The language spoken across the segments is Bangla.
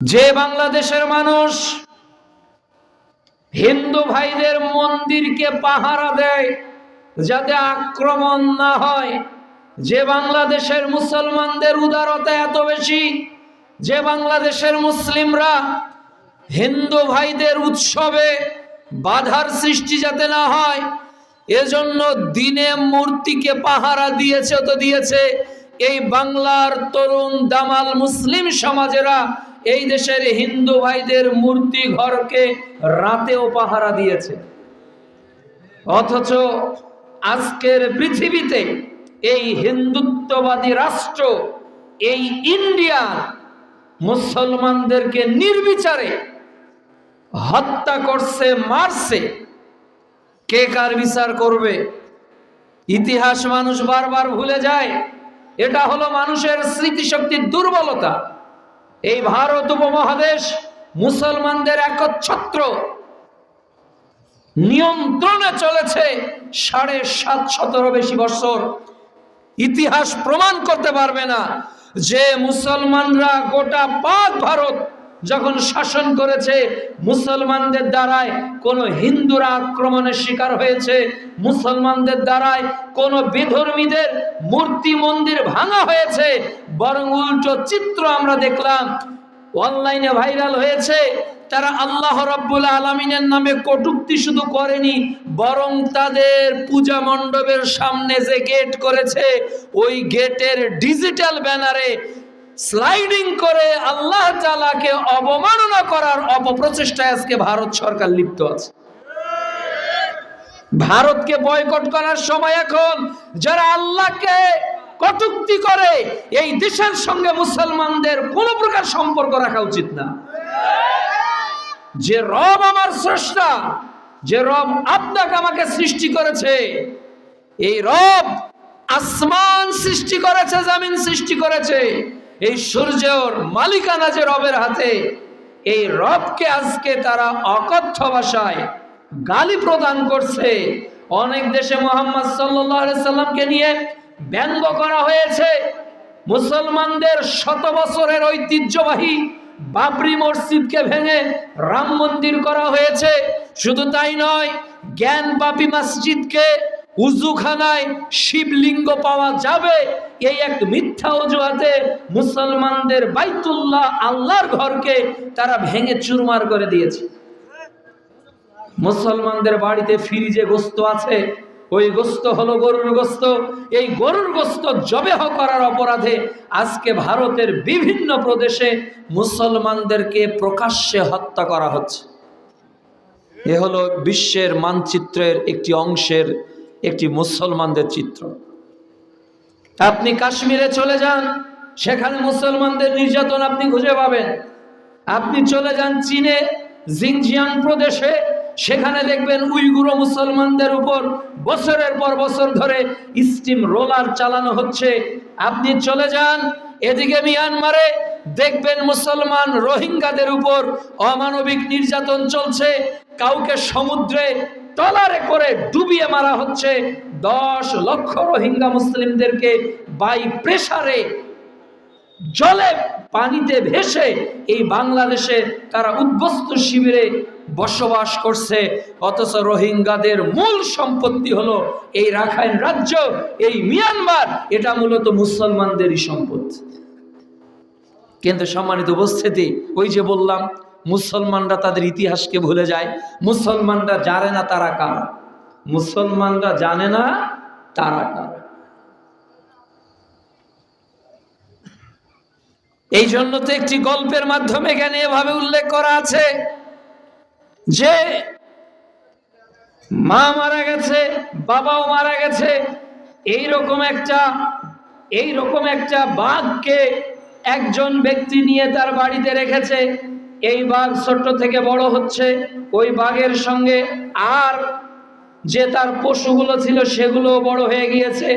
যে বাংলাদেশের মানুষ হিন্দু ভাইদের মন্দিরকে পাহারা দেয়, যাতে আক্রমণ না হয়। যে বাংলাদেশের মুসলমানদের উদারতা এত বেশি, যে বাংলাদেশের মুসলিমরা হিন্দু ভাইদের উৎসবে বাধার সৃষ্টি যাতে না হয়, এজন্য দিনে মূর্তিকে পাহারা দিয়েছে, তো দিয়েছে। এই বাংলার তরুণ, দামাল মুসলিম সমাজেরা এই দেশের হিন্দু ভাইদের মূর্তি ঘরকে রাতেও পাহারা দিয়েছে। অথচ আজকের পৃথিবীতে এই হিন্দুত্ববাদী রাষ্ট্র, এই ইন্ডিয়া মুসলমানদেরকে নির্বিচারে হত্যা করছে, মারছে। কে কার বিচার করবে? ইতিহাস মানুষ বারবার ভুলে যায়। এটা হলো মানুষের স্মৃতিশক্তির দুর্বলতা। এই ভারত উপমহাদেশ মুসলমানদের একচ্ছত্র। নিয়ন্ত্রণে চলেছে সাড়ে সাত শতর বেশি বছর। ইতিহাস প্রমাণ করতে পারবে না যে মুসলমানরা গোটা পাক ভারত যখন শাসন করেছে, মুসলমানদের দ্বারায় কোনো হিন্দুরা আক্রমণের শিকার হয়েছে, মুসলমানদের দ্বারায় কোনো বিধর্মীদের মূর্তি মন্দির ভাঙা হয়েছে, বরং উল্টো চিত্র আমরা দেখলাম, অনলাইনে ভাইরাল হয়েছে, তারা আল্লাহ রব্বুল আলমিনের নামে কটুক্তি শুধু করেনি, বরং তাদের পূজা মণ্ডপের সামনে যে গেট করেছে, ওই গেটের ডিজিটাল ব্যানারে স্লাইডিং করে আল্লাহ তালাকে অবমাননা করার অপপ্রচেষ্টায় আজকে ভারত সরকার লিপ্ত আছে। ভারতকে বয়কট করার সময় এখন যারা আল্লাহকে কটুক্তি করে, এই দেশের সঙ্গে মুসলমানদের কোনো প্রকার সম্পর্ক রাখা উচিত না। যে রব আমার স্রষ্টা, যে রব আপনাকে আমাকে সৃষ্টি করেছে, এই রব আসমান সৃষ্টি করেছে, জামিন সৃষ্টি করেছে। এই সূর্যর মালিকানা যে রবের হাতে, এই রবকে আজকে তারা অকথ্য ভাষায় গালি প্রদান করছে। অনেক দেশে মোহাম্মদ সাল্লামকে নিয়ে ব্যঙ্গ করা হয়েছে। মুসলমানদের শত বছরের ঐতিহ্যবাহী বাবরি মসজিদকে ভেঙে রাম মন্দির করা হয়েছে। শুধু তাই নয় জ্ঞান বাপি মসজিদকে উজুখানায় শিবলিঙ্গ পাওয়া যাবে। এই এক মিথ্যা অজুহাতে মুসলমানদের বাইতুল্লাহ আল্লাহর ঘরকে তারা ভেঙে চুরমার করে দিয়েছে। মুসলমানদের বাড়িতে ফ্রিজে গোস্ত আছে, ওই গোস্ত হলো গরুর গোস্ত। এই গরুর গোস্ত জবেহ করার অপরাধে আজকে ভারতের বিভিন্ন প্রদেশে মুসলমানদেরকে প্রকাশ্যে হত্যা করা হচ্ছে। এ হলো বিশ্বের মানচিত্রের একটি অংশের একটি মুসলমানদের চিত্র। আপনি কাশ্মীরে চলে যান, সেখানে মুসলমানদের নির্যাতন আপনি খুঁজে পাবেন। আপনি চলে যান চীনে, জিনজিয়াং প্রদেশে, সেখানে দেখবেন উইগুরো মুসলমানদের উপর বছরের পর বছর ধরে স্টিম রোলার চালানো হচ্ছে। আপনি চলে যান, এদিকে মিয়ানমারে দেখবেন মুসলমান রোহিঙ্গাদের উপর অমানবিক নির্যাতন চলছে। কাউকে সমুদ্রে টলারে করে ডুবিয়ে মারা হচ্ছে। দশ লক্ষ রোহিঙ্গা মুসলিমদেরকে বাই প্রেসারে জলে পানিতে ভেসে এই বাংলাদেশে তারা উদ্বস্ত শিবিরে বসবাস করছে। অথচ রোহিঙ্গাদের মূল সম্পত্তি হলো এই রাখাইন রাজ্য, এই মিয়ানমার, এটা মূলত মুসলমানদেরই সম্পদ। কিন্তু সম্মানিত উপস্থিতি, ওই যে বললাম মুসলমানরা তাদের ইতিহাসকে ভুলে যায়, মুসলমানরা জানে না তারা কারা। মুসলমানরা জানে না তারা কারা। এই জন্য তো একটি গল্পের মাধ্যমে এখানে এভাবে উল্লেখ করা আছে যে, মা মারা গেছে, বাবাও মারা গেছে এই রকম একটা এই রকম একটা বাঘকে একজন ব্যক্তি নিয়ে তার বাড়িতে রেখেছে। এই বাঘ ছোট্ট থেকে বড় হচ্ছে, ওই বাঘের সঙ্গে আর যে তার পশুগুলো ছিল সেগুলো বড় হয়ে গিয়েছে।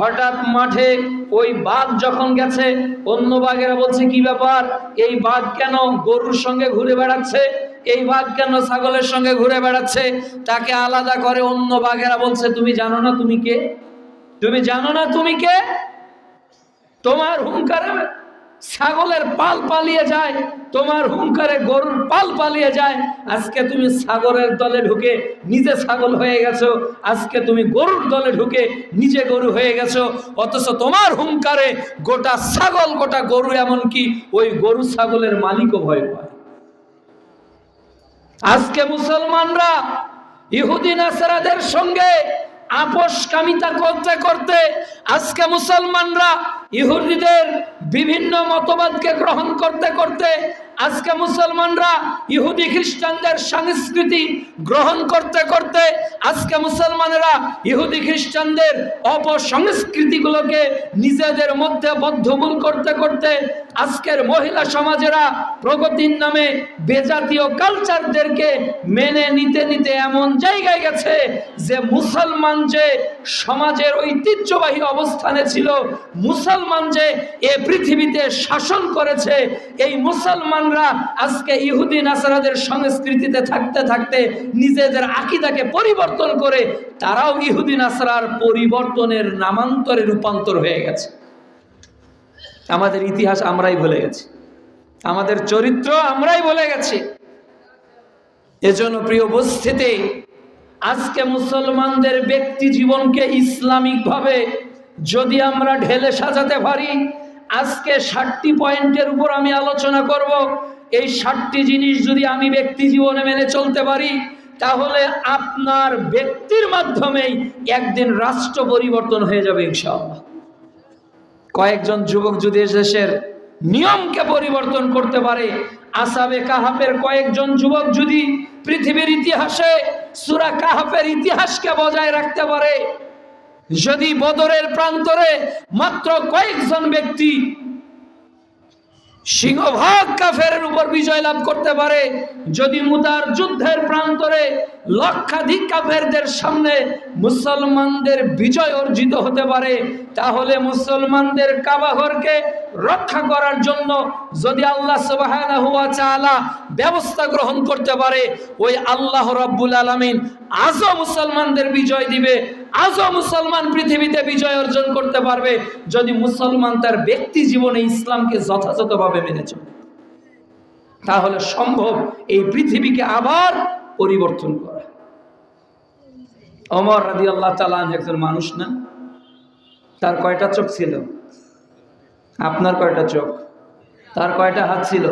হঠাৎ মাঠে ওই বাঘ যখন গেছে, অন্য বাঘেরা বলছে, কি ব্যাপার? এই বাঘ কেন গরুর সঙ্গে ঘুরে বেড়াচ্ছে? এই বাঘ কেন ছাগলের সঙ্গে ঘুরে বেড়াচ্ছে? তাকে আলাদা করে অন্য বাঘেরা বলছে, তুমি জানো না তুমি কে? তুমি জানো না তুমি কে? তোমার হুঙ্কারে ছাগলের পাল পালিয়ে যায়, তোমার হুঙ্কারে গরুর পাল পালিয়ে যায়। আজকে তুমি ছাগলের দলে ঢুকে নিজে ছাগল হয়ে গেছো। আজকে তুমি গরুর দলে ঢুকে নিজে গরু হয়ে গেছো। অথচ তোমার হুঙ্কারে গোটা ছাগল, গোটা গরু এমনকি ওই গরু ছাগলের মালিকও ভয় পায়। আজকে মুসলমানরা, ইহুদি, নাসারাদের সঙ্গে আপোষ কামিতা করতে করতে আজকে মুসলমানরা ইহুদিদের বিভিন্ন মতবাদকে গ্রহণ করতে করতে আজকে মুসলমানরা ইহুদি খ্রিস্টানদের সংস্কৃতি গ্রহণ করতে করতে আজকে মুসলমানেরা ইহুদি খ্রিস্টানদের অপসংস্কৃতিগুলোকে নিজেদের মধ্যে বদ্ধমূল করতে করতে আজকের মহিলা সমাজেরা প্রগতির নামে বেজাতীয় কালচারদেরকে মেনে নিতে নিতে এমন জায়গায় গেছে যে মুসলমান যে সমাজের ঐতিহ্যবাহী অবস্থানে ছিল মুসলমান যে এ পৃথিবীতে শাসন করেছে, এই মুসলমানরা আজকে ইহুদি নাসারাদের সংস্কৃতিতে থাকতে থাকতে নিজেদের আকিদাকে পরিবর্তন করে তারাও ইহুদি নাসারার পরিবর্তনের নামান্তরে রূপান্তর হয়ে গেছে। আমাদের ইতিহাস আমরাই ভুলে গেছি। আমাদের চরিত্র আমরাই ভুলে গেছি। এজন্য প্রিয় উপস্থিতি আজকে মুসলমানদের ব্যক্তি জীবনকে ইসলামিকভাবে যদি আমরা ঢেলে সাজাতে পারি, আজকে ষাটটি পয়েন্টের উপর আমি আলোচনা করব। এই ষাটটি জিনিস যদি আমি ব্যক্তি জীবনে মেনে চলতে পারি, তাহলে আপনার ব্যক্তির মাধ্যমেই একদিন রাষ্ট্র পরিবর্তন হয়ে যাবে ইনশাআল্লাহ। কয়েকজন যুবক যদি দেশের নিয়মকে পরিবর্তন করতে পারে। আসাবে কাহাফের কয়েকজন যুবক যদি পৃথিবীর ইতিহাসে সুরা কাহাফের ইতিহাসকে বজায় রাখতে পারে। যদি বদরের প্রান্তরে মাত্র কয়েকজন ব্যক্তি সিংহভাগ কাফের উপর বিজয় লাভ করতে পারে। যদি মুদার যুদ্ধের প্রান্তরে লক্ষাধিক কাফেরদের সামনে মুসলমানদের বিজয় অর্জিত হতে পারে, তাহলে মুসলমানদের কাবাঘরকে রক্ষা করার জন্য যদি আল্লাহ তাআলা ব্যবস্থা গ্রহণ করতে পারে, ওই আল্লাহ রাব্বুল আলামিন আজও মুসলমানদের বিজয় দিবে। আজও মুসলমান পৃথিবীতে বিজয় অর্জন করতে পারবে যদি মুসলমান তার ব্যক্তি জীবনে ইসলামকে যথাযথভাবে মেনে চলে। তাহলে সম্ভব এই পৃথিবীকে আবার পরিবর্তন করা। অমর রাদি আল্লাহ তালান একজন মানুষ না? তার কয়টা চোখ ছিল? আপনার কয়টা চোখ? তার কয়টা হাত ছিল?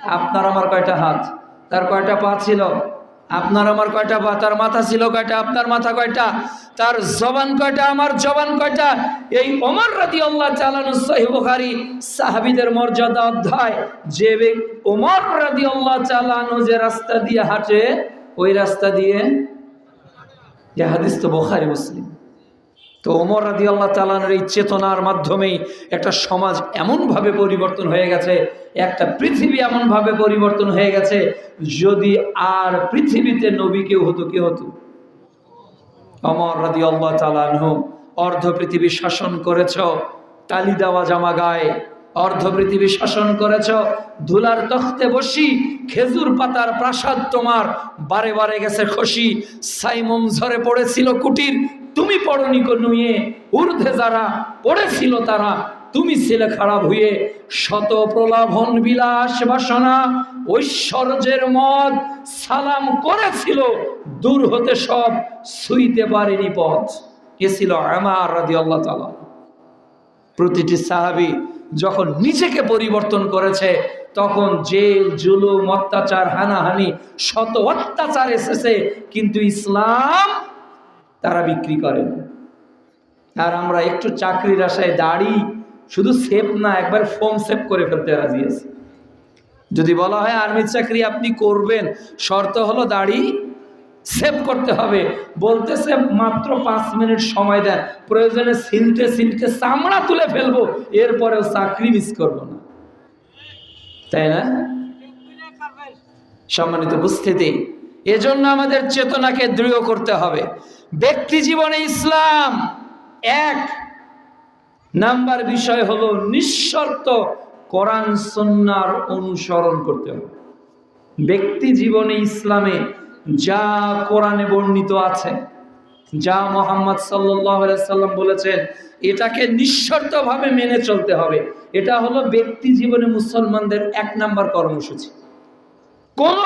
আপনার, আমার কয়টা হাত? তার কয়টা পা ছিল? আপনার আমার কয়টা বা, তার মাথা ছিল কয়টা, আপনার মাথা কয়টা, তার জবান কয়টা, আমার জবান কয়টা, এই ওমর রাদি আল্লাহ চালানু সহিবুখারি সাহাবিদের মর্যাদা অধ্যায়, যে ওমর রাদি আল্লাহ চালানো যে রাস্তা দিয়ে হাঁটে, ওই রাস্তা দিয়ে হাদিস তো বোখারি, মুসলিম। তো ওমর রাদি আল্লাহ তালানের এই চেতনার মাধ্যমেই একটা সমাজ এমনভাবে পরিবর্তন হয়ে গেছে, একটা পৃথিবী এমনভাবে পরিবর্তন হয়ে গেছে যদি আর পৃথিবীতে নবী কেউ হতো, কে হতো? অমর রাদি আল্লাহ তালানহ অর্ধ পৃথিবী শাসন করেছ, তালি দেওয়া জামা গায়ে, অর্ধ পৃথিবী শাসন করেছ, ধুলার তখতে বসি, খেজুর পাতার প্রাসাদ তোমার বারে বারে গেছে খসি, সাইমম ঝরে পড়েছিল কুটির তুমি পড়নি নুয়ে ঊর্ধ্বে যারা পড়েছিল তারা, তুমি ছিলে খারাপ হয়ে শত প্রলাভন বিলাস বাসনা, ঐশ্বর্যের মদ সালাম করেছিল, দূর হতে সব ছুঁইতে পারেনি পথ। এ ছিল আমার রাদি আল্লাহ তালা প্রতিটি সাহাবি যখন নিজেকে পরিবর্তন করেছে, তখন জেল, জুলুম, অত্যাচার, হানাহানি, শত অত্যাচার এসেছে, কিন্তু ইসলাম তারা বিক্রি করে না। আর আমরা একটু চাকরির আশায় দাড়ি, শুধু সেভ না, একবার ফোম সেভ করে ফেলতে রাজি আছি। যদি বলা হয় আর্মির চাকরি আপনি করবেন, শর্ত হলো দাড়ি সেভ করতে হবে। বলতেছে, মাত্র পাঁচ মিনিট সময় দেন, প্রয়োজনে সিলটে সিলটে চামড়া তুলে ফেলব, এরপরেও চাকরি মিস করব না। তাই না? সম্মানিত বুঝতে উপস্থিতি এজন্য আমাদের চেতনাকে দৃঢ় করতে হবে। ব্যক্তি জীবনে ইসলাম এক। নাম্বার বিষয় হলো নিঃশর্ত কোরআন সন্ন্যার অনুসরণ করতে হবে। ব্যক্তি জীবনে ইসলামে যা কোরআনে বর্ণিত আছে, যা মোহাম্মদ সাল্লাম বলেছেন, এটাকে নিঃশর্তভাবে মেনে চলতে হবে। এটা হলো ব্যক্তি জীবনে মুসলমানদের এক নাম্বার কর্মসূচি। কোন